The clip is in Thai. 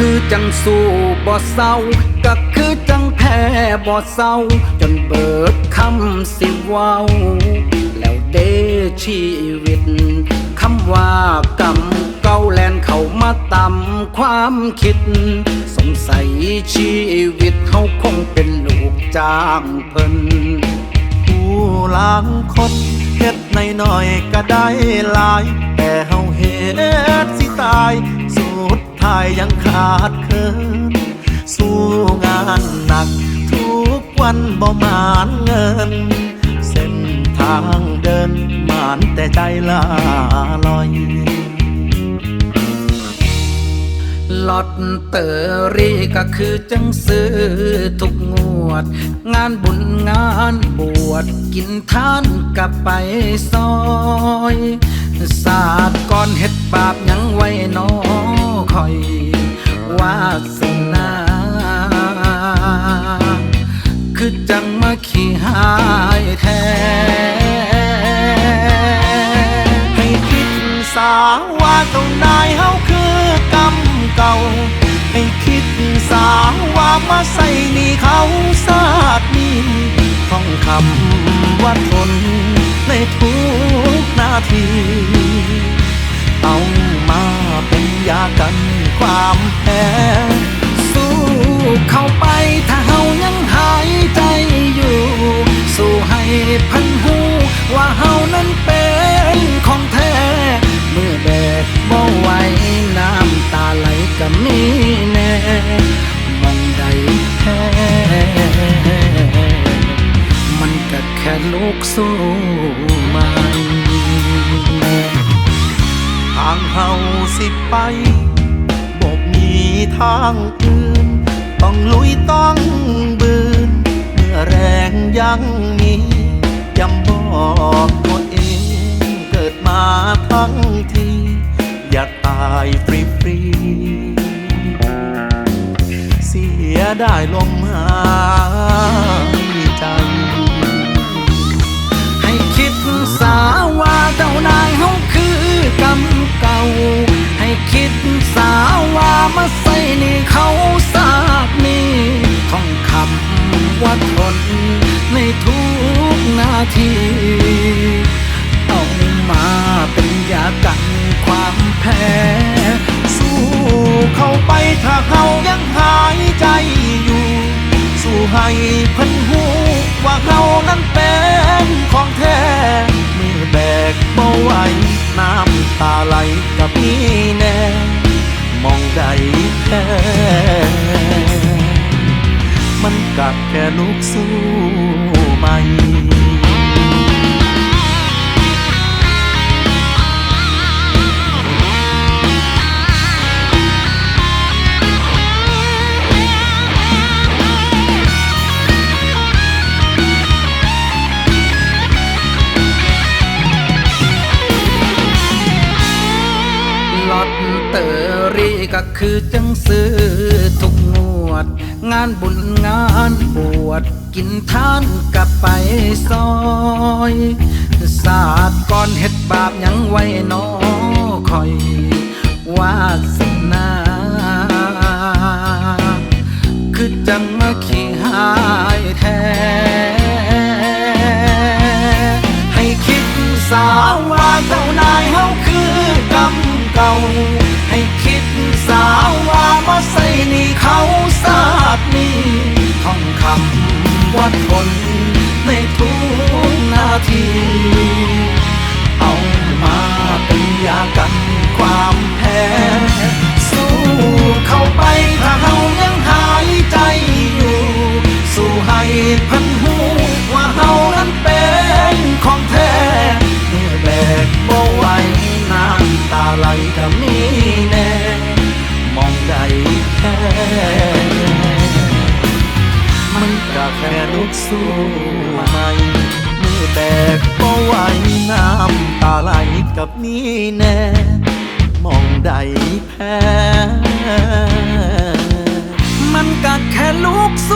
คือจังสู้บ่เศร้าก็คือจังแพ้บ่เศร้า จนเบิดคำสิเว้า แล้วเดชีวิตคำว่ากรรมเก่าแลนเข้ามาตำความคิด สงสัยชีวิตเขาคงเป็นลูกจ้างเพิ่นผู้ล้างคนเฮ็ดในน้อยก็ได้หลาย แต่เฮาเฮ็ดสิตายสุดายยังขาดเคินสู้งานหนัก ทุกวันบ่มานเงิน เส้นทางเดินมานแต่ใจลาลอยลอตเตอรี่ก็คือจังซื้อทุกงวด งานบุญงานบวชกินทานกับไปซอย ศาสตร์ก่อนเฮ็ดบาปยังไว้น้อ คอยวาสนา คือจังมาขี้หายแท้ให้คิดสาว่าเจ้านายเฮาคือกรรมเก่า ให้คิดสาว่ามาใส่นี่เขาซาดนี้ท่องคำว่าทนในทุกนาที เอามาเป็นยากันความแพ้สู้เข้าไปถ้าเฮายังหายใจอยู่ สู้ให้พันหูว่าเฮานั้นเป็นของแท้ เมื่อแบกบ่ไหวน้ำตาไหลก็มีแน่มองใดแท้มันก็แค่ลูกสู้ใหม่ ทางเฮาสิไปบอกมีทางอื่น ต้องลุยต้องบืน เมื่อแรงยังมีย้ำบอกตัวเองเกิดมาทั้งที อย่าตายฟรีฟรีๆเสียได้ลมหาย ว่าทนในทุกนาที เอามาเป็นยากันความแพ้ สู้เข้าไปถ้าเขายังหายใจอยู่ สู้ให้พันหูว่าเขานั้นเป็นของแท้มือแบกเบ่ไหวน้ำตาไหลกับนี่แน่ มองใดแท้ มันกัดแค่ลูกสู้ไหมลอตเตอรี่ก็คือจังซื้อทุก วด งานบุญงานบวชกินทานกับไปซอยศาสตร์ก่อนเฮ็ดบาปยังไว้นอคอยวาสนา คือจังมาขี้หายแท้ ให้คิดสาวว่าเจ้านายเฮาคือกรรมเก่าำว่าทนในทุกนาที เอามาเป็นยากันความแพ้สู้เข้าไปถ้าเฮายังหายใจอยู่ สู้ให้พันหูว่าเฮานั้นเป็นของแท้เมื่อแบกบ่ไหวน้ำตาไหลก็มีแน่มองใดแค่ แค่ลุกสู้ใหม่มือแตกก็ไหวน้ำตาไหลกับนี่แน่มองใดแพ้ มันก็แค่ลุกสู้